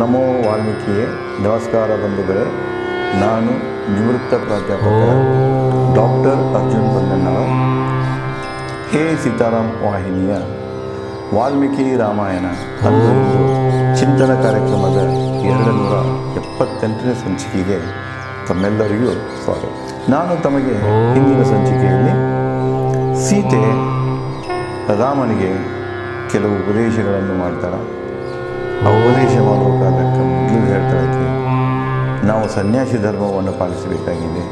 ನಮೋ ವಾಲ್ಮೀಕಿಯೇ, ನಮಸ್ಕಾರ ಬಂಧುಗಳೇ. ನಾನು ನಿವೃತ್ತ ಪ್ರಾಧ್ಯಾಪಕ ಡಾಕ್ಟರ್ ಅರ್ಜುನ್ ಬಂದಣ್ಣವರ್ ಹೇ ಸೀತಾರಾಮ್ ವಾಹಿನಿಯ ವಾಲ್ಮೀಕಿ ರಾಮಾಯಣ ಅಂದು ಚಿಂತನ ಕಾರ್ಯಕ್ರಮದ ಎರಡು ನೂರ ಎಪ್ಪತ್ತೆಂಟನೇ ಸಂಚಿಕೆಗೆ ತಮ್ಮೆಲ್ಲರಿಗೂ ಸ್ವಾಗತ. ನಾನು ತಮಗೆ ಹಿಂದಿನ ಸಂಚಿಕೆಯಲ್ಲಿ ಸೀತೆ ರಾಮನಿಗೆ ಕೆಲವು ಉಪದೇಶಗಳನ್ನು ಮಾಡ್ತಾಳೆ. ಆ ಉಪದೇಶ ಮಾಡುವ ಮೊದಲು ಹೇಳ್ತಾಳೆ ನಾವು ಸನ್ಯಾಸಿ ಧರ್ಮವನ್ನು ಪಾಲಿಸಬೇಕಾಗಿದೆ.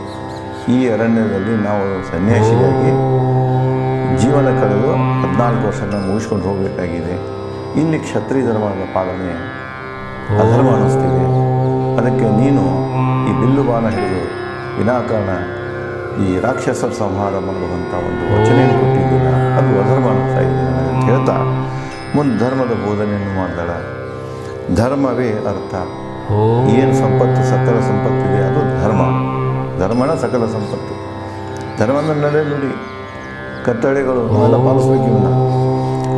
ಈ ಅರಣ್ಯದಲ್ಲಿ ನಾವು ಸನ್ಯಾಸಿಯಾಗಿ ಜೀವನ ಕಳೆದು ಹದಿನಾಲ್ಕು ವರ್ಷನ ಮುಗಿಸ್ಕೊಂಡು ಹೋಗಬೇಕಾಗಿದೆ. ಇಲ್ಲಿ ಕ್ಷತ್ರಿಯ ಧರ್ಮದ ಪಾಲನೆ ಅಧರ್ಮ ಅನ್ನಿಸ್ತಿದೆ. ಅದಕ್ಕೆ ನೀನು ಈ ಬಿಲ್ಲು ಬಾಣ ಹಿಡಿದು ವಿನಾಕಾರಣ ಈ ರಾಕ್ಷಸ ಸಂಹಾರ ಮಾಡುವಂಥ ಒಂದು ವಚನೆಯನ್ನು ಕೊಟ್ಟಿದ್ದೀನಿ ಅದು ಅಧರ್ಮ ಅನ್ನಿಸ್ತಾ ಇದ್ದೀನಿ ಅಂತ ಹೇಳ್ತಾ, ಮುಂದೆ ಧರ್ಮದ ಬೋಧನೆಯನ್ನು ಮಾಡ್ತಾಳೆ ಧರ್ಮವೇ ಅರ್ಥ. ಏನು ಸಂಪತ್ತು ಸಕಲ ಸಂಪತ್ತಿದೆ ಅದು ಧರ್ಮ. ಧರ್ಮನ ಸಕಲ ಸಂಪತ್ತು. ಧರ್ಮದ ನಡೆ ನುಡಿ ಕಟ್ಟಳೆಗಳು ಅವೆಲ್ಲ ಪಾಲಿಸ್ಬೇಕು ಇವನ್ನ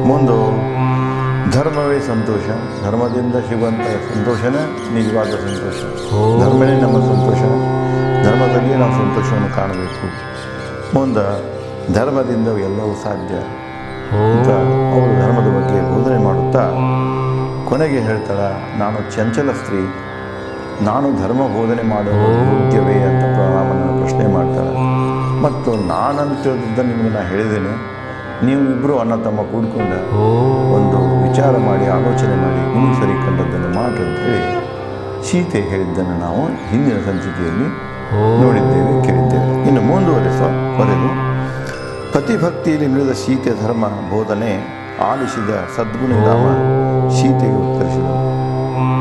ಮುಂದು ಧರ್ಮವೇ ಸಂತೋಷ. ಧರ್ಮದಿಂದ ಸಿಗುವಂಥ ಸಂತೋಷನೇ ನಿಜವಾದ ಸಂತೋಷ. ಧರ್ಮನೇ ನಮ್ಮ ಸಂತೋಷ. ಧರ್ಮದಲ್ಲಿ ನಾವು ಸಂತೋಷವನ್ನು ಕಾಣಬೇಕು. ಮುಂದೆ ಧರ್ಮದಿಂದ ಎಲ್ಲವೂ ಸಾಧ್ಯ. ಅಂತ ಅವರು ಧರ್ಮದ ಬಗ್ಗೆ ಬೋಧನೆ ಮಾಡುತ್ತಾ ಕೊನೆಗೆ ಹೇಳ್ತಾಳ, ನಾನು ಚಂಚಲ ಸ್ತ್ರೀ, ನಾನು ಧರ್ಮ ಬೋಧನೆ ಮಾಡುವ ಯೋಗ್ಯವೇ ಅಂತ ರಾಮನ ಪ್ರಶ್ನೆ ಮಾಡ್ತಾಳೆ. ಮತ್ತು ನಾನಂತ ತಿಳಿದಿದ್ದ ನಿಮಗೆ ನಾನು ಹೇಳಿದ್ದೇನೆ, ನೀವು ಇಬ್ಬರು ಅಣ್ಣ ತಮ್ಮ ಕೂಡ್ಕೊಂಡ ಒಂದು ವಿಚಾರ ಮಾಡಿ, ಆಲೋಚನೆ ಮಾಡಿ ನಿಮಗೆ ಸರಿ ಕಂಡದ್ದನ್ನು ಮಾಡಿ ಅಂತೇಳಿ ಸೀತೆ ಹೇಳಿದ್ದನ್ನು ನಾವು ಹಿಂದಿನ ಸಂಚಿಕೆಯಲ್ಲಿ ನೋಡಿದ್ದೇವೆ, ಕೇಳಿದ್ದೇವೆ. ಇನ್ನು ಮುಂದುವರೆಸುವ ವರೆಗೂ ಪತಿಭಕ್ತಿಯಲ್ಲಿ ನಡೆದ ಸೀತೆ ಧರ್ಮ ಬೋಧನೆ ಆಲಿಸಿದ ಸದ್ಗುಣಿ ರಾಮ ಸೀತೆಗೆ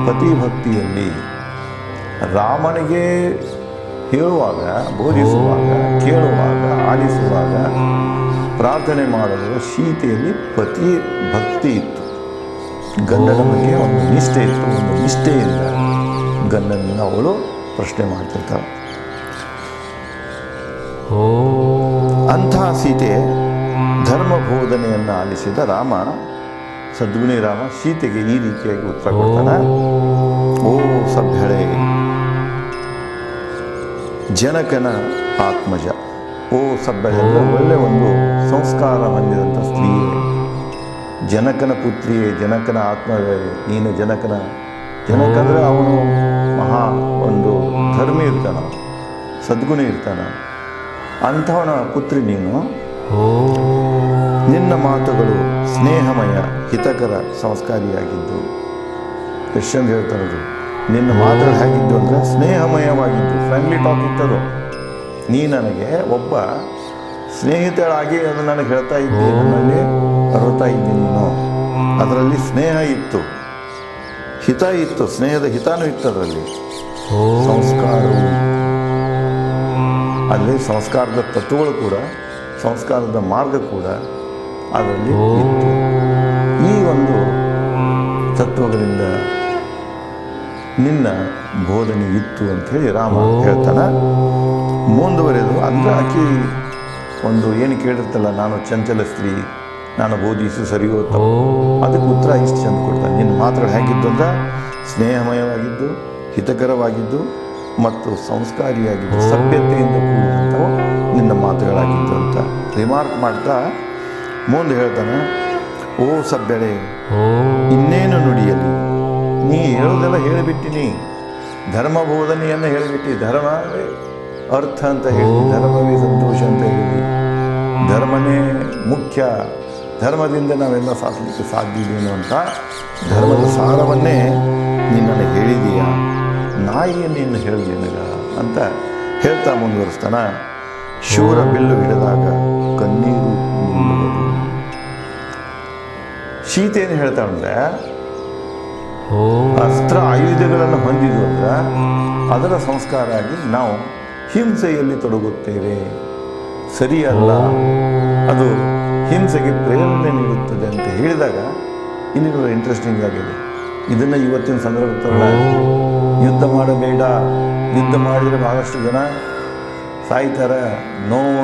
ಪತಿ ಭಕ್ತಿಯಲ್ಲಿ ರಾಮನಿಗೆ ಹೇಳುವಾಗ, ಬೋಧಿಸುವಾಗ, ಕೇಳುವಾಗ, ಆಲಿಸುವಾಗ ಪ್ರಾರ್ಥನೆ ಮಾಡಲು ಸೀತೆಯಲ್ಲಿ ಪತಿ ಭಕ್ತಿ ಇತ್ತು. ಗಂಡನ ಬಗ್ಗೆ ಒಂದು ನಿಷ್ಠೆ ಇತ್ತು. ಒಂದು ನಿಷ್ಠೆಯಿಂದ ಗಂಡನನ್ನು ಅವಳು ಪ್ರಶ್ನೆ ಮಾಡ್ತಿರ್ತಾಳೆ. ಅಂಥ ಸೀತೆ ಧರ್ಮ ಬೋಧನೆಯನ್ನು ಆಲಿಸಿದ ರಾಮ ಸದ್ಗುಣಿ ರಾಮ ಸೀತೆಗೆ ಈ ರೀತಿಯಾಗಿ ಉತ್ತರ ಕೊಡ್ತಾನೆ. ಓ. ಸಭ್ಯಳೆ ಜನಕನ ಆತ್ಮಜ. ಓ ಸಭ್ಯಳೆ ಅಂದರೆ ಒಳ್ಳೆ ಒಂದು ಸಂಸ್ಕಾರ ಹೊಂದಿದಂಥ ಸ್ತ್ರೀಯೇ. ಜನಕನ ಪುತ್ರಿಯೇ ಜನಕನ ಆತ್ಮವೇ ನೀನು ಜನಕನ. ಜನಕ ಅಂದರೆ ಅವನು ಮಹಾ ಒಂದು ಧರ್ಮಿ ಇರ್ತಾನ ಸದ್ಗುಣ ಇರ್ತಾನ. ಅಂಥವನ ಪುತ್ರಿ ನೀನು. ನಿನ್ನ ಮಾತುಗಳು ಸ್ನೇಹಮಯ, ಹಿತಕರ ಸಂಸ್ಕಾರಿಯಾಗಿದ್ದು. ಕ್ರಿಶ್ಚನ್ ಹೇಳ್ತಾರದು, ನಿನ್ನ ಮಾತುಗಳು ಹೇಗಿದ್ದು ಅಂದರೆ ಸ್ನೇಹಮಯವಾಗಿದ್ದು. Friendly talk ಇತ್ತದು. ನೀ ನನಗೆ ಒಬ್ಬ ಸ್ನೇಹಿತಳಾಗಿ ಅದು ನನಗೆ ಹೇಳ್ತಾ ಇದ್ದೆ ನನ್ನಲ್ಲಿ ಬರುತ್ತಾ ಇದ್ದೀನಿ ನೀನು. ಅದರಲ್ಲಿ ಸ್ನೇಹ ಇತ್ತು. ಹಿತ ಇತ್ತು, ಸ್ನೇಹದ ಹಿತನೂ ಇತ್ತು ಅದರಲ್ಲಿ. ಸಂಸ್ಕಾರವು ಅಲ್ಲಿ ಸಂಸ್ಕಾರದ ತತ್ವಗಳು ಕೂಡ ಸಂಸ್ಕಾರದ ಮಾರ್ಗ ಕೂಡ ಅದರಲ್ಲಿ ಇತ್ತು. ಈ ಒಂದು ತತ್ವಗಳಿಂದ ನಿನ್ನ ಬೋಧನೆ ಇತ್ತು ಅಂತ ಹೇಳಿ ರಾಮ ಹೇಳ್ತಾನೆ. ಮುಂದುವರೆದು ಅಂದ್ರೆ ಆಕೆ ಒಂದು ಏನು ಕೇಳಿರ್ತಲ್ಲ ನಾನು ಚಂಚಲ ಸ್ತ್ರೀ ನಾನು ಬೋಧಿಸು ಸರಿಯೋ ತಪ್ಪು ಅದಕ್ಕೆ ಉತ್ತರ ಇಷ್ಟು ಚಂದ ಕೊಡ್ತಾನೆ. ನಿನ್ನ ಮಾತುಗಳು ಹೇಗಿದ್ದು ಅಂದ್ರೆ ಸ್ನೇಹಮಯವಾಗಿದ್ದು ಹಿತಕರವಾಗಿದ್ದು ಮತ್ತು ಸಂಸ್ಕಾರಿಯಾಗಿದ್ದು ಸಭ್ಯತೆಯಿಂದ ಕೂಡಿದಂಥವು ನಿನ್ನ ಮಾತುಗಳಾಗಿದ್ದು ಅಂತ. ರಿಮಾರ್ಕ್ ಮಾಡ್ತಾ ಮುಂದೆ ಹೇಳ್ತಾನೆ ಓ ಸಬ್ಬೆಳೆ ಇನ್ನೇನು ನುಡಿಯಲಿ? ನೀ ಹೇಳೋದೆಲ್ಲ ಹೇಳಿಬಿಟ್ಟಿನಿ. ಧರ್ಮ ಬೋಧನೆಯನ್ನು ಹೇಳಿಬಿಟ್ಟಿ. ಧರ್ಮವೇ ಅರ್ಥ ಅಂತ ಹೇಳಿ ಧರ್ಮವೇ ಸಂತೋಷ ಅಂತ ಹೇಳಿ. ಧರ್ಮನೇ ಮುಖ್ಯ. ಧರ್ಮದಿಂದ ನಾವೆಲ್ಲ ಸಾಧಿಸಲಿಕ್ಕೆ ಸಾಧ್ಯ ಅಂತ ಧರ್ಮದ ಸಾರವನ್ನೇ ನೀನು ನನಗೆ ಹೇಳಿದೀಯ. ನಾಯಿಯನ್ನು ಇನ್ನು ಹೇಳಿದೆ ನಿನಗ ಅಂತ ಹೇಳ್ತಾ ಮುಂದುವರಿಸ್ತಾನ. ಶೂರ ಬಿಲ್ಲು ಹಿಡಿದಾಗ ಕಣ್ಣೀರು ಸೀತೆ ಏನು ಓ ಅಸ್ತ್ರ ಆಯುಧಗಳನ್ನು ಹೊಂದಿದ್ರು ಅಂದ್ರೆ ಅದರ ಸಂಸ್ಕಾರ ಆಗಿ ನಾವು ಹಿಂಸೆಯಲ್ಲಿ ತೊಡಗುತ್ತೇವೆ. ಸರಿಯಲ್ಲ? ಅದು ಹಿಂಸೆಗೆ ಪ್ರೇರಣೆ ನೀಡುತ್ತದೆ ಅಂತ ಹೇಳಿದಾಗ ಇಲ್ಲಿ ಇಂಟ್ರೆಸ್ಟಿಂಗ್ ಆಗಿದೆ. ಇದನ್ನು ಇವತ್ತಿನ ಸಂದರ್ಭದಲ್ಲ ಯುದ್ಧ ಮಾಡಬೇಡ. ಯುದ್ಧ ಮಾಡಿದರೆ ಬಹಳಷ್ಟು ಜನ ಸಾಯ್ತಾರೆ. ನೋವು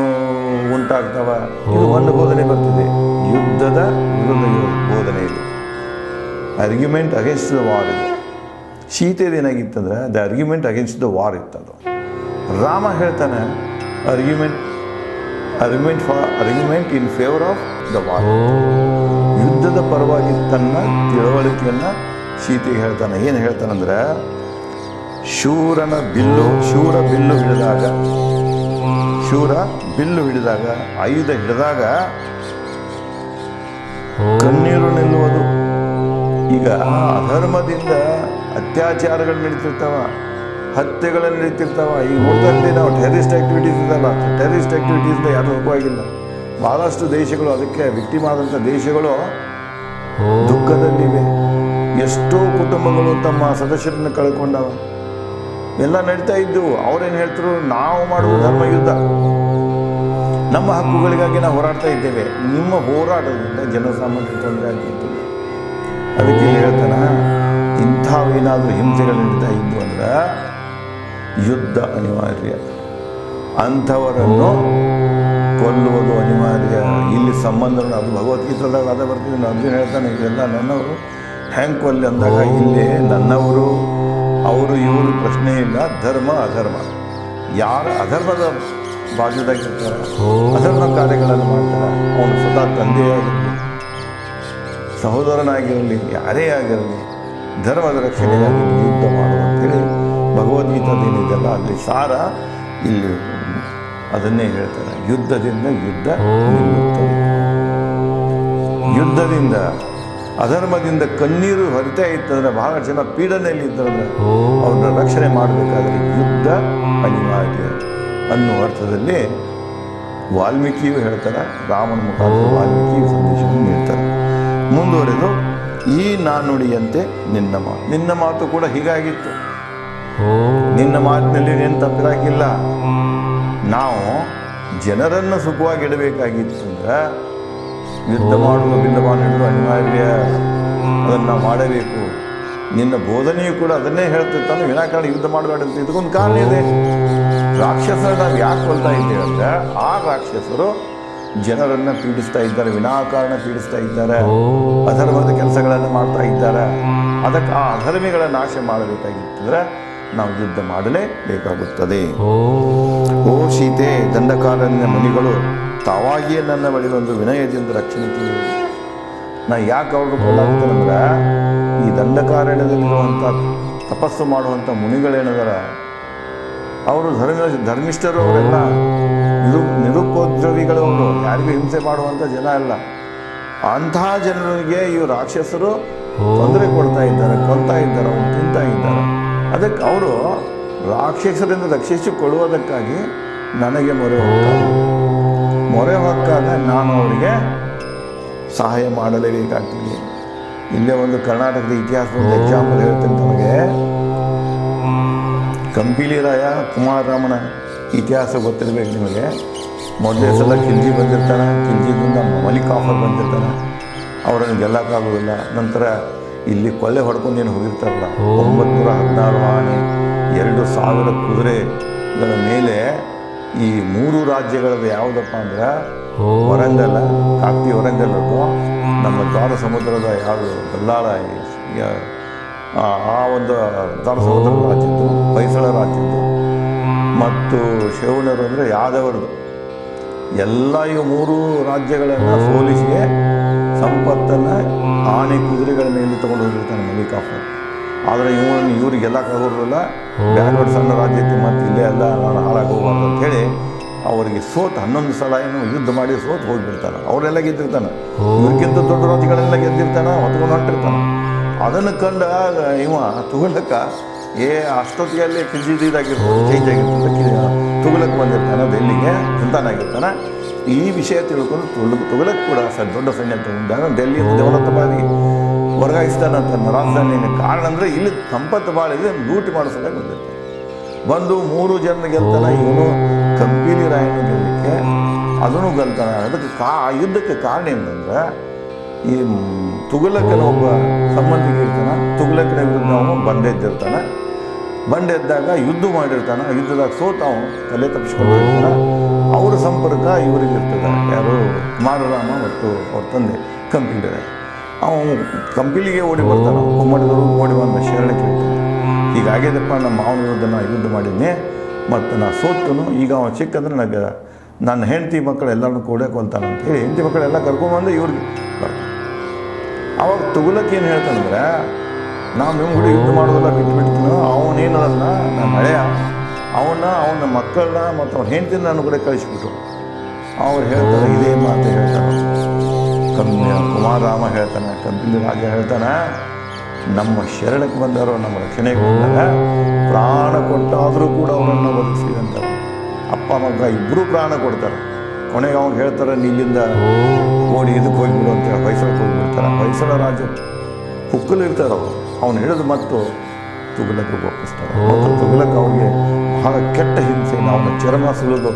ಉಂಟಾಗ್ತವ. ಇದು ಒಂದು ಬೋಧನೆ ಬರ್ತದೆ. ಯುದ್ಧದ ವಿರುದ್ಧ ಬೋಧನೆ ಇದು. ಅರ್ಗ್ಯುಮೆಂಟ್ ಅಗೇನ್ಸ್ಟ್ ದ ವಾರ್ ಇದು. ಸೀತೆದು ಏನಾಗಿತ್ತಂದ್ರೆ the argument against the war ಇತ್ತದು. Rama ಹೇಳ್ತಾನೆ argument argument for argument in favour of the war ಯುದ್ಧದ ಪರವಾಗಿ ತನ್ನ ತಿಳುವಳಿಕೆಯನ್ನು ಸೀತೆಗೆ ಹೇಳ್ತಾನೆ. ಏನು ಹೇಳ್ತಾನಂದ್ರೆ ಶೂರನ ಬಿಲ್ಲು ಶೂರ ಬಿಲ್ಲು ಹಿಡಿದಾಗ ಶೂರ ಬಿಲ್ಲು ಹಿಡಿದಾಗ, ಆಯುಧ ಹಿಡಿದಾಗ ಕಣ್ಣೀರು ನಿಲ್ಲುವುದು. ಈಗ ಅಧರ್ಮದಿಂದ ಅತ್ಯಾಚಾರಗಳು ನಡೀತಿರ್ತಾವ ಹತ್ಯೆಗಳು ನಡೀತಿರ್ತಾವ. ಈ ನಾವು ಟೆರರಿಸ್ಟ್ ಆಕ್ಟಿವಿಟೀಸ್ ಇದಲ್ಲ ಟೆರರಿಸ್ಟ್ ಆಕ್ಟಿವಿಟೀಸ್ ಯಾರು ಹೋಗುವಾಗಿಲ್ಲ ಭಾಳಷ್ಟು ದೇಶಗಳು ಅದಕ್ಕೆ ವಿಕ್ಟಿಮ್ ಆದಂಥ ದೇಶಗಳು ದುಃಖದಲ್ಲಿವೆ. ಎಷ್ಟೋ ಕುಟುಂಬಗಳು ತಮ್ಮ ಸದಸ್ಯರನ್ನು ಕಳ್ಕೊಂಡವ. ಎಲ್ಲ ನಡೀತಾ ಇದ್ದವು ಅವ್ರೇನು ಹೇಳ್ತರು ನಾವು ಮಾಡುವ ಧರ್ಮ ಯುದ್ಧ. ನಮ್ಮ ಹಕ್ಕುಗಳಿಗಾಗಿ ನಾವು ಹೋರಾಡ್ತಾ ಇದ್ದೇವೆ. ನಿಮ್ಮ ಹೋರಾಟದಿಂದ ಜನಸಾಮಾನ್ಯ ತೊಂದರೆ ಆಗ್ತಿತ್ತು. ಅದಕ್ಕೆ ಹೇಳ್ತಾನ ಇಂಥವೇನಾದರೂ ಹಿಂಸೆಗಳು ನಡೀತಾ ಇದ್ದು ಅಂದ್ರೆ ಯುದ್ಧ ಅನಿವಾರ್ಯ. ಅಂಥವರನ್ನು ಕೊಲ್ಲುವುದು ಅನಿವಾರ್ಯ. ಇಲ್ಲಿ ಸಂಬಂಧ ಅದು ಭಗವದ್ಗೀತದಾಗ ಅದ ಬರ್ತಿದೆ. ಅರ್ಜುನ್ ಹೇಳ್ತಾನೆ, ಇದೆಲ್ಲ ನನ್ನವರು. ಹೆಂಗೆ ಕೊಲ್ಲಿ ಅಂದಾಗ, ಇಲ್ಲಿ ನನ್ನವರು ಅವರು ಇವರು ಪ್ರಶ್ನೆ ಇಲ್ಲ ಧರ್ಮ ಅಧರ್ಮ. ಯಾರು ಅಧರ್ಮದ ಬಾಜುದಾಗಿರ್ತಾರೆ ಅಧರ್ಮ ಕಾರ್ಯಗಳನ್ನು ಮಾಡ್ತಾರೆ ಅವನು ಸ್ವತಃ ತಂದೆಯಾಗಿರಲಿ ಸಹೋದರನಾಗಿರಲಿ ಯಾರೇ ಆಗಿರಲಿ ಧರ್ಮದ ರಕ್ಷಣೆಯಾಗಿ ಯುದ್ಧ ಮಾಡುವಂಥೇಳಿ ಭಗವದ್ಗೀತದೇನಿದೆಯಲ್ಲ ಅಲ್ಲಿ ಸಾರ ಇಲ್ಲಿ ಅದನ್ನೇ ಹೇಳ್ತಾರೆ. ಯುದ್ಧದಿಂದ ಯುದ್ಧ ಯುದ್ಧದಿಂದ ಅಧರ್ಮದಿಂದ ಕಣ್ಣೀರು ಹರಿತಾ ಇತ್ತಂದ್ರೆ ಬಹಳ ಜನ ಪೀಡನೆಯಲ್ಲಿ ಇದ್ದಂದ್ರೆ ಅವ್ರನ್ನ ರಕ್ಷಣೆ ಮಾಡಬೇಕಾದ್ರೆ ಯುದ್ಧ ಅನಿವಾರ್ಯ ಅನ್ನುವ ಅರ್ಥದಲ್ಲಿ ವಾಲ್ಮೀಕಿಯು ಹೇಳ್ತಾರೆ ರಾಮನ ಮುಖಾಂತರ ವಾಲ್ಮೀಕಿ ಸಂದೇಶವನ್ನು ನೀಡ್ತಾರೆ. ಮುಂದುವರೆದು ಈ ನಾನುಡಿಯಂತೆ ನಿನ್ನ ಮಾತು ನಿನ್ನ ಮಾತು ಕೂಡ ಹೀಗಾಗಿತ್ತು. ನಿನ್ನ ಮಾತಿನಲ್ಲಿ ಏನು ತಪ್ಪಿರಾಗಿಲ್ಲ ನಾವು ಜನರನ್ನು ಸುಖವಾಗಿಡಬೇಕಾಗಿತ್ತು ಅಂದ್ರೆ ಯುದ್ಧ ಮಾಡುವ ಬಿಲ್ಲವಾನ ಹಿಡಿದು ಅನಿವಾರ್ಯ. ಅದನ್ನು ಮಾಡಬೇಕು. ನಿನ್ನ ಬೋಧನೆಯು ಕೂಡ ಅದನ್ನೇ ಹೇಳ್ತಿರ್ತಾನೆ ವಿನಾಕಾರಣ ಯುದ್ಧ ಮಾಡಬೇಡ ಅಂತ ಇದಕ್ಕೊಂದು ಕಾರಣ ಇದೆ. ರಾಕ್ಷಸರ ನಾವು ಯಾಕೆ ಕೊಲ್ತಾ ಇದ್ದೇವೆ ಅಂದ್ರೆ ಆ ರಾಕ್ಷಸರು ಜನರನ್ನ ಪೀಡಿಸ್ತಾ ಇದ್ದಾರೆ ವಿನಾಕಾರಣ ಪೀಡಿಸ್ತಾ ಇದ್ದಾರೆ ಅಧರ್ಮದ ಕೆಲಸಗಳನ್ನು ಮಾಡ್ತಾ ಇದ್ದಾರೆ. ಅದಕ್ಕೆ ಆ ಅಧರ್ಮಿಗಳ ನಾಶ ಮಾಡಬೇಕಾಗಿತ್ತಂದ್ರೆ ನಾವು ಯುದ್ಧ ಮಾಡಲೇ ಬೇಕಾಗುತ್ತದೆ. ಓ. ಸೀತೆ ದಂಡಕಾರಣ್ಯ ಮುನಿಗಳು ತಾವಾಗಿಯೇ ನನ್ನ ಬಳಿ ಒಂದು ವಿನಯದಿಂದ ರಕ್ಷಣೆ ನಾ ಯಾಕೆ ಅವ್ರಿಗೆ ಕೊಲ್ಲಾಗ್ತಾನಂದ್ರೆ ಈ ದಂಡಕಾರಣ್ಯದಲ್ಲಿರುವಂಥ ತಪಸ್ಸು ಮಾಡುವಂಥ ಮುನಿಗಳೇನದಾರ ಅವರು ಧರ್ಮ ಧರ್ಮಿಷ್ಠರು ಅವರೆಲ್ಲ ನಿರು ನಿರುಪದ್ರವಿಗಳು ಅವರು. ಯಾರಿಗೂ ಹಿಂಸೆ ಮಾಡುವಂಥ ಜನ ಅಲ್ಲ. ಅಂತಹ ಜನರಿಗೆ ಈ ರಾಕ್ಷಸರು ತೊಂದರೆ ಕೊಡ್ತಾ ಇದ್ದಾರೆ ಕೊಲ್ತಾ ಇದ್ದಾರೆ ಅವ್ರು ತಿಂತಾ ಇದ್ದಾರೆ. ಅದಕ್ಕೆ ಅವರು ರಾಕ್ಷಸರಿಂದ ರಕ್ಷಿಸಿಕೊಳ್ಳುವುದಕ್ಕಾಗಿ ನನಗೆ ಮೊರೆ ಹೋಗ್ತಾರೆ. ಮೊರೆ ಹೊಕ್ಕಾಗ ನಾನು ಅವರಿಗೆ ಸಹಾಯ ಮಾಡಲೇಬೇಕಾಗ್ತೀನಿ ಇಲ್ಲೇ ಒಂದು ಕರ್ನಾಟಕದ ಇತಿಹಾಸದ ಎಕ್ಸಾಂಪಲ್ ಹೇಳ್ತೀನಿ ನಮಗೆ ಕಂಪಿಲಿ ರಾಯ ಕುಮಾರರಾಮನ ಇತಿಹಾಸ ಗೊತ್ತಿರಬೇಕು ನಿಮಗೆ. ಮೊದಲೇ ಸಲ ಖಿಲ್ಜಿ ಬಂದಿರ್ತಾನೆ ಖಿಲ್ಜಿದಿಂದ ಮಲಿಕಾಫರ್ ಬಂದಿರ್ತಾನೆ. ಅವರನ್ನು ಗೆಲ್ಲಕ್ಕಾಗೋದಿಲ್ಲ ನಂತರ ಇಲ್ಲಿ ಕೊಳ್ಳೆ ಹೊಡ್ಕೊಂಡು ಏನು ಹೋಗಿರ್ತಾರಲ್ಲ. ಒಂಬತ್ನೂರ ಹದಿನಾರು ಆನೆ ಎರಡು ಸಾವಿರ ಕುದುರೆಗಳ ಮೇಲೆ ಈ ಮೂರು ರಾಜ್ಯಗಳದ್ದು ಯಾವುದಪ್ಪ ಅಂದ್ರೆ ಹೊರಂಗಲ್ಲ ಕಾಕ್ತಿ ಹೊರಂಗಲ್ಲ ನಮ್ಮ ದ್ವಾರ ಸಮುದ್ರದ ಯಾವುದು ಬಲ್ಲಾಳ ಆ ಒಂದು ದ್ವಾರ ಸಮುದ್ರ ರಾಜ್ಯದ್ದು ಹೊಯ್ಸಳ ರಾಜ್ಯದ್ದು. ಮತ್ತು ಶೇವಣರು ಅಂದರೆ ಯಾದವರದು ಎಲ್ಲ ಇವು ಮೂರು ರಾಜ್ಯಗಳನ್ನು ಸೋಲಿಸಿ ಸಂಪತ್ತನ್ನು ಆನೆ ಕುದುರೆಗಳ ಮೇಲೆ ತಗೊಂಡು ಹೋಗಿರ್ತಾನೆ ಮಲ್ಲಿಕಾಫರ್ ಆದರೆ ಇವನು ಇವ್ರಿಗೆಲ್ಲ ಆಗೋದಿಲ್ಲ ಬ್ಯಾಡ್ವರ್ಡ್ ಸಣ್ಣ ರಾಜ್ಯಕ್ಕೆ ಮತ್ತು ಇಲ್ಲೇ ಎಲ್ಲ ನಾನು ಹಾಳಾಗಿ ಅಂತ ಅಂತೇಳಿ ಅವರಿಗೆ ಸೋತ್ ಹನ್ನೊಂದು ಸಲ ಏನು ಯುದ್ಧ ಮಾಡಿ ಸೋತ್ ಹೋಗಿಬಿಡ್ತಾನೆ. ಅವರೆಲ್ಲ ಗೆದ್ದಿರ್ತಾನೆ. ಇವ್ರಿಗಿಂತ ದೊಡ್ಡ ರಾಜ್ಯಗಳೆಲ್ಲ ಗೆದ್ದಿರ್ತಾನೆ ಹೊತ್ಕೊಂಡು ಹೊಂಟಿರ್ತಾನೆ. ಅದನ್ನು ಕಂಡ ಇವ ತುಗಲಕ್ಕ ಏ ಅಷ್ಟೊತ್ತಿಗೆ ಅಲ್ಲಿ ಕಿಜಿದಾಗಿರ್ಬೋದು ಚೇಂಜ್ ಆಗಿರ್ತದೆ ತುಗಲಕ್ಕೆ ತುಗಲಕ್ ಬಂದಿರ್ತಾನೆ ಡೆಲ್ಲಿಗೆ ಸುಲ್ತಾನಾಗಿರ್ತಾನೆ ಈ ವಿಷಯ ತಿಳ್ಕೊಂಡು ತುಳು ತುಗಲಕ್ ಕೂಡ ಸರ್ ದೊಡ್ಡ ಅಂತ ಹೇಳಿದಾಗ ಡೆಲ್ಲಿ ದೇವಲತ್ತಬಾದಿ ವರ್ಗಾಯಿಸ್ತಾನಂತ ರಾಜಧಾನಿಯ ಕಾರಣ ಅಂದರೆ ಇಲ್ಲಿ ಸಂಪತ್ತು ಭಾಳ ಇದೆ ಲೂಟಿ ಮಾಡಿಸಲೇ ಬಂದಿರ್ತಾರೆ. ಬಂದು ಮೂರು ಜನ ಗೆಲ್ತಾನ ಇವನು ಕಂಪೀರಿ ರಾಯನ ಗೆಲ್ಲಕ್ಕೆ ಅದನ್ನು ಗೆಲ್ತಾನ. ಅದಕ್ಕೆ ಕಾ ಆ ಯುದ್ಧಕ್ಕೆ ಕಾರಣ ಏನಂದ್ರೆ ಈ ತುಗಲಕ್ಕನ ಒಬ್ಬ ಸಂಬಂಧಿಕ ಇರ್ತಾನೆ ತುಗಲಕ್ಕನ ವಿರುದ್ಧ ಅವನು ಬಂಡೆದ್ದಿರ್ತಾನೆ. ಬಂಡೆದ್ದಾಗ ಯುದ್ಧ ಮಾಡಿರ್ತಾನೆ ಯುದ್ಧದಾಗ ಸೋತ ಅವನು ತಲೆ ತಪ್ಪಿಸ್ಕೊಂಡು ಇರ್ತಾನೆ ಅವರ ಸಂಪರ್ಕ ಇವರಿಗೆ ಇರ್ತದೆ ಯಾರು ಕುಮಾರರಾಮ ಮತ್ತು ಅವ್ರ ತಂದೆ ಕಂಪಿಲಿ ಅವನು ಕಂಪಿಲಿಗೆ ಓಡಿ ಬರ್ತಾನೆ. ಕುಮ್ಮಡಿದವರು ಓಡಿ ಬಂದ ಶರಣ ಕೇಳ್ತಾನೆ ಈಗ ಆಗ್ಯದಪ್ಪ ನಮ್ಮ ಮಾವನ ವಿರುದ್ಧ ನಾನು ಯುದ್ಧ ಮಾಡಿದ್ನೆ. ಮತ್ತು ನಾ ಸೋತನು. ಈಗ ಅವನು ಚಿಕ್ಕಂದ್ರೆ ನನಗೆ ನನ್ನ ಹೆಂಡತಿ ಮಕ್ಕಳು ಕೊಡಕ್ಕೆ ಕೂಡ ಕೊಲ್ತಾನೆ ಅಂತೇಳಿ ಹೆಂಡತಿ ಮಕ್ಕಳೆಲ್ಲ ಕರ್ಕೊಂಡ್ಬಂದು ಇವ್ರಿಗೆ ಬರ್ತಾನೆ. ಅವಾಗ ತುಗುಲಕ್ಕೆ ಏನು ಹೇಳ್ತಾನಂದ್ರೆ, ನಾವು ನಿಮ್ಮ ಕೂಡ ಯುದ್ಧ ಮಾಡೋದೆಲ್ಲ ಬಿಟ್ಬಿಡ್ತೀನೋ, ಅವನೇನಲ್ಲ ನನ್ನ ಹಳೆಯ ಅವನ್ನ ಅವನ ಮಕ್ಕಳನ್ನ ಮತ್ತು ಅವನ ಹೆಂಡತಿನ ನನ್ನ ಕೂಡ ಕಳಿಸ್ಬಿಟ್ಟು ಅವ್ರು ಹೇಳ್ತಾರೆ, ಇದೇ ಮಾತು ಹೇಳ್ತಾನೆ ಕಮ್ಮಿ ಕುಮಾರರಾಮ ಹೇಳ್ತಾನೆ ಕಂಪಿಲಿ ರಾಜ ಹೇಳ್ತಾನೆ, ನಮ್ಮ ಶರಣಕ್ಕೆ ಬಂದವರು, ನಮ್ಮ ರಕ್ಷಣೆಗೆ ಬಂದಾಗ ಪ್ರಾಣ ಕೊಟ್ಟಾದರೂ ಕೂಡ ಅವರನ್ನು ಬದುಕಿಸಿ ಅಂತಾರೆ. ಅಪ್ಪ, ಮಗ ಇಬ್ಬರೂ ಪ್ರಾಣ ಕೊಡ್ತಾರೆ. ಕೊನೆಗೆ ಅವ್ನು ಹೇಳ್ತಾರೆ ನೀಲಿಂದ ಓಡಿ ಇದಕ್ಕೆ ಹೋಗ್ಬಿಡು ಅಂತೇಳಿ ಹೊಯ್ಸಳಕ್ಕೆ ಹೋಗ್ಬಿಡ್ತಾರೆ. ಹೊಯ್ಸಳ ರಾಜ ಕುಕ್ಕಲಿರ್ತಾರೆ ಅವರು. ಅವನು ಹಿಡಿದು ಮತ್ತು ತುಗಲಕ್ಕೆ ಒಪ್ಪಿಸ್ತಾರೆ. ತುಗುಲಕ್ಕೆ ಅವ್ರಿಗೆ ಬಹಳ ಕೆಟ್ಟ ಹಿಂಸೆಯನ್ನು ಅವನ ಚರ್ಮ ಸುಲಿದು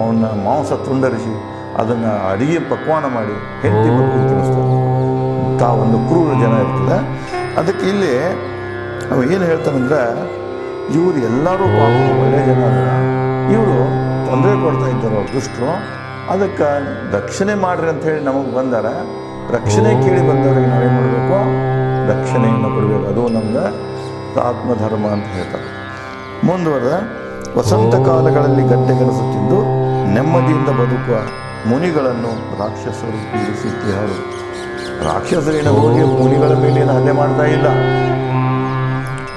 ಅವನ ಮಾಂಸ ತುಂಡರಿಸಿ ಅದನ್ನು ಅಡಿಗೆ ಪಕ್ವಾನ ಮಾಡಿ ಹೆಂಡತಿ ಮಕ್ಕಳು ತಿನ್ನಿಸ್ತಾರೆ. ಇಂಥ ಒಂದು ಕ್ರೂರ ಜನ ಇರ್ತದೆ. ಅದಕ್ಕೆ ಇಲ್ಲಿ ನಾವು ಏನು ಹೇಳ್ತಾನಂದ್ರೆ ಇವರು ಎಲ್ಲರೂ ಪಾಪ ಒಳ್ಳೆಯ ಜನ ಅಲ್ಲ. ಇವರು ತೊಂದರೆ ಕೊಡ್ತಾ ಇದ್ದಾರೆ ಅವ್ರು ದುಷ್ಟರು. ಅದಕ್ಕೆ ರಕ್ಷಣೆ ಮಾಡ್ರಿ ಅಂತ ಹೇಳಿ ನಮಗೆ ಬಂದಾರ. ರಕ್ಷಣೆ ಕೇಳಿ ಬಂದವರಿಗೆ ನಾವೇನು ಮಾಡಬೇಕು? ರಕ್ಷಣೆಯನ್ನು ಕೊಡಬೇಕು. ಅದು ನಮ್ದು ಆತ್ಮಧರ್ಮ ಅಂತ ಹೇಳ್ತಾರೆ. ಮುಂದುವರೆದ ವಸಂತ ಕಾಲಗಳಲ್ಲಿ ಗದ್ದೆಗೆನಿಸುತ್ತಿದ್ದು ನೆಮ್ಮದಿಯಿಂದ ಬದುಕುವ ಮುನಿಗಳನ್ನು ರಾಕ್ಷಸರು ಪೀಡಿಸುತ್ತಿದ್ದಾರೆ. ರಾಕ್ಷಸರೇನು ಹೋಗಿ ಮುನಿಗಳ ಮೇಲೆ ಹಲ್ಲೆ ಮಾಡ್ತಾ ಇಲ್ಲ.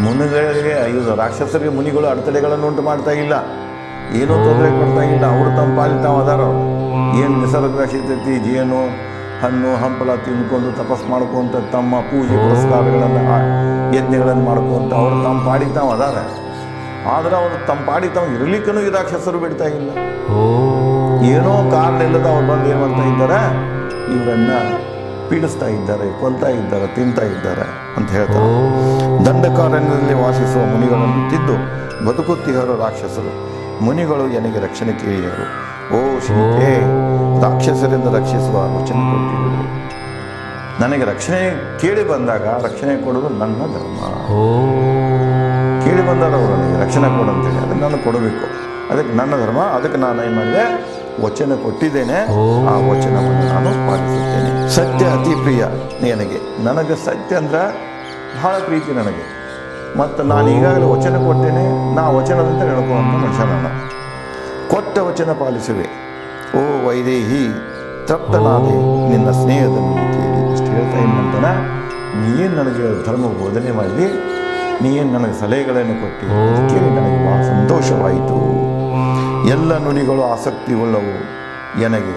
ಮುನಿಗಳಿಗೆ ಇದು ರಾಕ್ಷಸರಿಗೆ ಮುನಿಗಳು ಅಡೆತಡೆಗಳನ್ನು ಉಂಟು ಮಾಡ್ತಾ ಇಲ್ಲ. ಏನೂ ತೊಂದರೆ ಕೊಡ್ತಾ ಇಲ್ಲ. ಅವರು ತಮ್ಮ ಪಾಲಿ ತಾವು ಅದಾರ? ಏನು ನಿಸರ್ಗ ಸಿದ್ಧತಿ ಜೇನು ಹಣ್ಣು ಹಂಪಲ ತಿಂದ್ಕೊಂಡು ತಪಸ್ ಮಾಡ್ಕೊಂತ ತಮ್ಮ ಪೂಜೆ ಪುರಸ್ಕಾರಗಳನ್ನು ಯಜ್ಞಗಳನ್ನು ಮಾಡ್ಕೊಂತ ಅವರು ತಮ್ಮ ಪಾಡಿಗೆ ತಾವು ಅದಾರ? ಆದ್ರೆ ಅವರು ತಮ್ಮ ಪಾಡಿ ತಾವು ಇರ್ಲಿಕ್ಕೂ ಈ ರಾಕ್ಷಸರು ಬಿಡ್ತಾ ಇಲ್ಲ. ಏನೋ ಕಾರಣ ಇಲ್ಲದ ಅವ್ರು ಬಂದು ಏನು ಮಾಡ್ತಾ ಇದ್ದಾರೆ? ಇವರನ್ನ ಪೀಡಿಸ್ತಾ ಇದ್ದಾರೆ ಕೊಲ್ತಾ ಇದ್ದಾರೆ ತಿಂತಾ ಇದ್ದಾರೆ ಅಂತ ಹೇಳ್ತಾರೆ. ದಂಡಕಾರಣ್ಯದಲ್ಲಿ ವಾಸಿಸುವ ಮುನಿಗಳನ್ನು ತಿದ್ದು ಬದುಕುತ್ತಿಹರು ರಾಕ್ಷಸರು ಮುನಿಗಳು ನನಗೆ ರಕ್ಷಣೆ ಕೇಳಿದರು. ಓ ಸೀತೆ ರಾಕ್ಷಸರಿಂದ ರಕ್ಷಿಸುವ ವಚನ ಕೊಟ್ಟಿರುವುದು ನನಗೆ ರಕ್ಷಣೆ ಕೇಳಿ ಬಂದಾಗ ರಕ್ಷಣೆ ಕೊಡೋದು ನನ್ನ ಧರ್ಮ. ಕೇಳಿ ಬಂದಾರ ಅವರು ನನಗೆ ರಕ್ಷಣೆ ಕೊಡು ಅಂತೇಳಿ ಅದನ್ನು ನಾನು ಕೊಡಬೇಕು. ಅದಕ್ಕೆ ನನ್ನ ಧರ್ಮ ಅದಕ್ಕೆ ನಾನು ಏನು ಮಾಡಿದೆ? ವಚನ ಕೊಟ್ಟಿದ್ದೇನೆ. ಆ ವಚನವನ್ನು ನಾನು ಪಾಲಿಸುತ್ತೇನೆ. ಸತ್ಯ ಅತಿ ಪ್ರಿಯ ನನಗೆ. ನನಗೆ ಸತ್ಯ ಅಂದ್ರೆ ಬಹಳ ಪ್ರೀತಿ ನನಗೆ. ಮತ್ತು ನಾನು ಈಗಾಗಲೇ ವಚನ ಕೊಟ್ಟೇನೆ ನಾ ವಚನದಂತೆ ನಡ್ಕೊಳ್ಳುವಂಥ ಮನುಷ್ಯ ನಾನು. ಕೊಟ್ಟ ವಚನ ಪಾಲಿಸುವೆ. ಓ ವೈದೇಹಿ ತೃಪ್ತನಾದೆ ನಿನ್ನ ಸ್ನೇಹದಲ್ಲಿ ಕೇಳಿ ಇಷ್ಟು ಹೇಳ್ತಾ ಇನ್ನಂತನ ನೀನು ನನಗೆ ಧರ್ಮ ಬೋಧನೆ ಮಾಡಿ ನೀನು ನನಗೆ ಸಲಹೆಗಳನ್ನು ಕೊಟ್ಟು ಕೇಳಿ ನನಗೆ ಬಹಳ ಸಂತೋಷವಾಯಿತು. ಎಲ್ಲ ನುಡಿಗಳು ಆಸಕ್ತಿ ಉಳ್ಳವು ನನಗೆ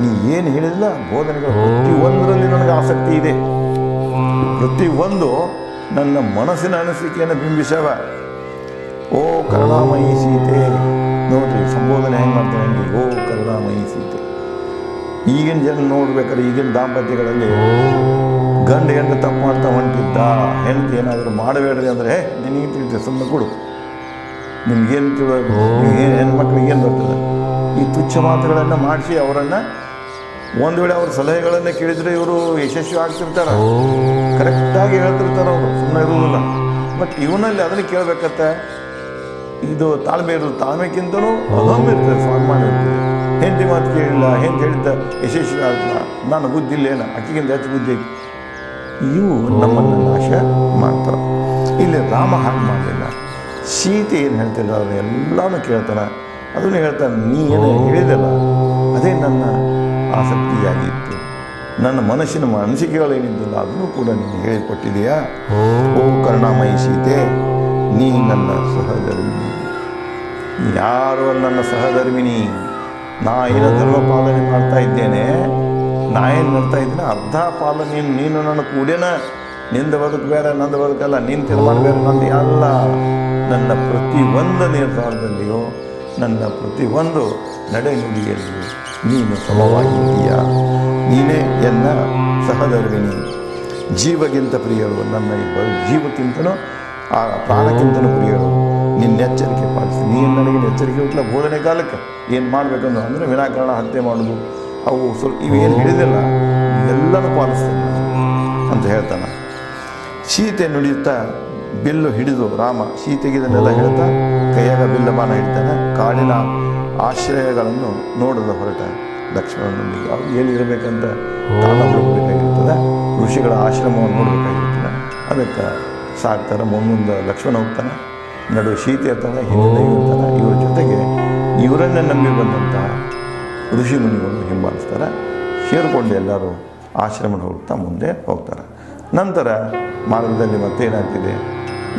ನೀ ಏನು ಹೇಳಿಲ್ಲ ಬೋಧನೆಗಳು ಪ್ರತಿಯೊಂದರಲ್ಲಿ ನನಗೆ ಆಸಕ್ತಿ ಇದೆ. ಪ್ರತಿಯೊಂದು ನನ್ನ ಮನಸ್ಸಿನ ಅನಿಸಿಕೆಯನ್ನು ಬಿಂಬಿಸವ. ಓ ಕರುಣಾಮಯಿ ಸೀತೆ ನೋಡ್ರಿ ಸಂಬೋಧನೆ ಹೆಂಗೆ ಮಾಡ್ತಾರೆ ಹಂಗೆ. ಓ ಕರುಣಾಮಯಿ ಸೀತೆ. ಈಗಿನ ಜನ ನೋಡ್ಬೇಕಾದ್ರೆ ಈಗಿನ ದಾಂಪತ್ಯಗಳಲ್ಲಿ ಗಂಡ ಹೆಂಡ ತಪ್ಪು ಮಾಡ್ತಾ ಹೊಂಟಿದ್ದ ಹೆಂಡತಿ ಏನಾದರೂ ಮಾಡಬೇಡ್ರಿ ಅಂದರೆ ಹೇ ನಿನಗೆ ತಿಳಿದೆ ಸುಮ್ಮನೆ ಕೊಡು. ನಿಮ್ಗೇನು ತಿಳಬೇಕು? ಏನು ಹೆಣ್ಮಕ್ಳಿಗೆ ಏನು ಬರ್ತದೆ ಈ ತುಚ್ಛ ಮಾತುಗಳನ್ನು ಮಾಡಿಸಿ ಅವರನ್ನು ಒಂದು ವೇಳೆ ಅವ್ರ ಸಲಹೆಗಳನ್ನು ಕೇಳಿದರೆ ಇವರು ಯಶಸ್ವಿ ಆಗ್ತಿರ್ತಾರೆ. ಕರೆಕ್ಟಾಗಿ ಹೇಳ್ತಿರ್ತಾರೆ ಅವರು ಸುಮ್ಮನೆ ಇರುವುದಿಲ್ಲ ಬಟ್ ಇವನಲ್ಲಿ ಅದನ್ನು ಕೇಳಬೇಕತ್ತ ಇದು ತಾಳ್ಮೆ ಇರೋದು ತಾಳ್ಮೆಕ್ಕಿಂತಲೂ ಅಹಂ ಇರ್ತದೆ ಸ್ವಾಭಿಮಾನ ಇರ್ತದೆ. ಹೆಂಡತಿ ಮಾತು ಕೇಳಿಲ್ಲ ಹೆಂತ ಹೇಳಿದ್ದ ಯಶಸ್ವಿ ಆಗಲ್ಲ ನಾನು ಬುದ್ಧಿ ಇಲ್ಲ ಏನು ಅಕ್ಕಿಗಿಂತ ಹೆಚ್ಚು ಬುದ್ಧಿ. ಇವು ನಮ್ಮನ್ನು ನಾಶ ಮಾಡ್ತಾರೆ ಇಲ್ಲಿ ರಾಮ ಹಾಗೆ ಮಾಡಲಿಲ್ಲ ಸೀತೆ ಏನು ಹೇಳ್ತಿಲ್ಲ ಅದನ್ನು ಎಲ್ಲನೂ ಕೇಳ್ತಾನೆ. ಅದನ್ನು ಹೇಳ್ತಾನೆ ನೀ ಏನು ಹೇಳಿದಲ್ಲ ಅದೇ ನನ್ನ ಆಸಕ್ತಿಯಾಗಿತ್ತು. ನನ್ನ ಮನಸ್ಸಿನ ಅನಿಸಿಕೆಗಳೇನಿದ್ದಿಲ್ಲ ಅದನ್ನು ಕೂಡ ನೀನು ಹೇಳಿಕೊಟ್ಟಿದೆಯಾ? ಓ ಕರುಣಾಮಯಿ ಸೀತೆ ನೀ ನನ್ನ ಸಹಧರ್ಮಿನಿ ಯಾರು ನನ್ನ ಸಹಧರ್ಮಿನಿ ನಾ ಏನೋ ಧರ್ಮ ಪಾಲನೆ ಮಾಡ್ತಾ ಇದ್ದೇನೆ ನಾ ಏನು ಇದ್ದೇನೆ. ಅರ್ಧ ಪಾಲು ನೀನು ನೀನು ನನ್ನ ಕೂಡೇನ ನಿಂದ ಬದುಕು ಬೇರೆ ನಂದು ಬದುಕಲ್ಲ ನೀನು ತೀರ್ಮಾನ ಬೇರೆ, ನಂದು ಎಲ್ಲ. ನನ್ನ ಪ್ರತಿಯೊಂದು ನಿರ್ಧಾರದಲ್ಲಿಯೋ, ನನ್ನ ಪ್ರತಿಯೊಂದು ನಡೆನುಡಿಯಲ್ಲಿ ನೀನು ಸಮವಾಗಿದ್ದೀಯ? ನೀನೇ ಎನ್ನ ಸಹಧರ್ಮಿಣಿ ಜೀವಗಿಂತ ಪ್ರಿಯರು ನನ್ನ ಈ ಜೀವಕ್ಕಿಂತನೂ, ಆ ಪ್ರಾಣಕ್ಕಿಂತನೂ ಪ್ರಿಯರು. ನಿನ್ನ ಎಚ್ಚರಿಕೆ ಪಾಲಿಸಿ. ನೀನು ನನಗೆ ಎಚ್ಚರಿಕೆ ಹುಟ್ಟಲ ಬೋಧನೆ ಕಾಲಕ್ಕೆ ಏನು ಮಾಡಬೇಕಂದ್ರೆ, ಅಂದರೆ ವಿನಾಕಾರಣ ಹತ್ಯೆ ಮಾಡೋದು ಅವು ಸ್ವಲ್ಪ ಇವೇನು ಹಿಡಿದಿಲ್ಲ ಎಲ್ಲನೂ ಪಾಲಿಸ್ತೇನೆ ಅಂತ ಹೇಳ್ತಾನೆ. ಸೀತೆ ನುಡಿಯುತ್ತಾ ಬಿಲ್ಲು ಹಿಡಿದು ರಾಮ ಸೀತೆಗೆ ಇದನ್ನೆಲ್ಲ ಹೇಳ್ತಾ ಕೈಯಾಗ ಬಿಲ್ಲ ಬಾಣ ಹಿಡಿತಾನೆ ಕಾಡಿನ ಆಶ್ರಯಗಳನ್ನು ನೋಡಿದ ಹೊರಟ ಲಕ್ಷ್ಮಣನೊಂದಿಗೆ. ಅವ್ರು ಏನಿರಬೇಕಂತ ತಾಣ ಹುಡುಕಬೇಕಾಗಿರ್ತದೆ ಋಷಿಗಳ ಆಶ್ರಮವನ್ನು ನೋಡಬೇಕಾಗಿರ್ತದೆ. ಅದಕ್ಕೆ ಸಾಕ್ತಾರೆ ಮುಂದೆ ಲಕ್ಷ್ಮಣ ಹೋಗ್ತಾನೆ ನಡುವೆ ಸೀತೆ ಇರ್ತಾನೆ ಹಿಂದೆ ಇರ್ತಾನೆ. ಇವ್ರ ಜೊತೆಗೆ ಇವರನ್ನೇ ನಂಬಿ ಬಂದಂತಹ ಋಷಿ ಮುನಿಗಳು ಹಿಂಬಾಲಿಸ್ತಾರೆ ಸೇರಿಕೊಂಡು ಎಲ್ಲರೂ ಆಶ್ರಮ ಹೋಗ್ತಾ ಮುಂದೆ ಹೋಗ್ತಾರೆ. ನಂತರ ಮಾರ್ಗದಲ್ಲಿ ಮತ್ತೇನಾಗ್ತಿದೆ?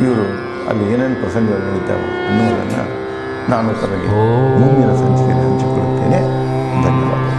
ಇವರು ಅಲ್ಲಿ ಏನೇನು ಪ್ರಸಂಗಗಳು ನಡೀತಾವೆ ಅನ್ನೋದನ್ನು ನಾನು ತಮಗೆ ಮುಂದಿನ ಸಂಚಿಕೆಯಲ್ಲಿ ಹಂಚಿಕೊಳ್ಳುತ್ತೇನೆ. ಧನ್ಯವಾದಗಳು.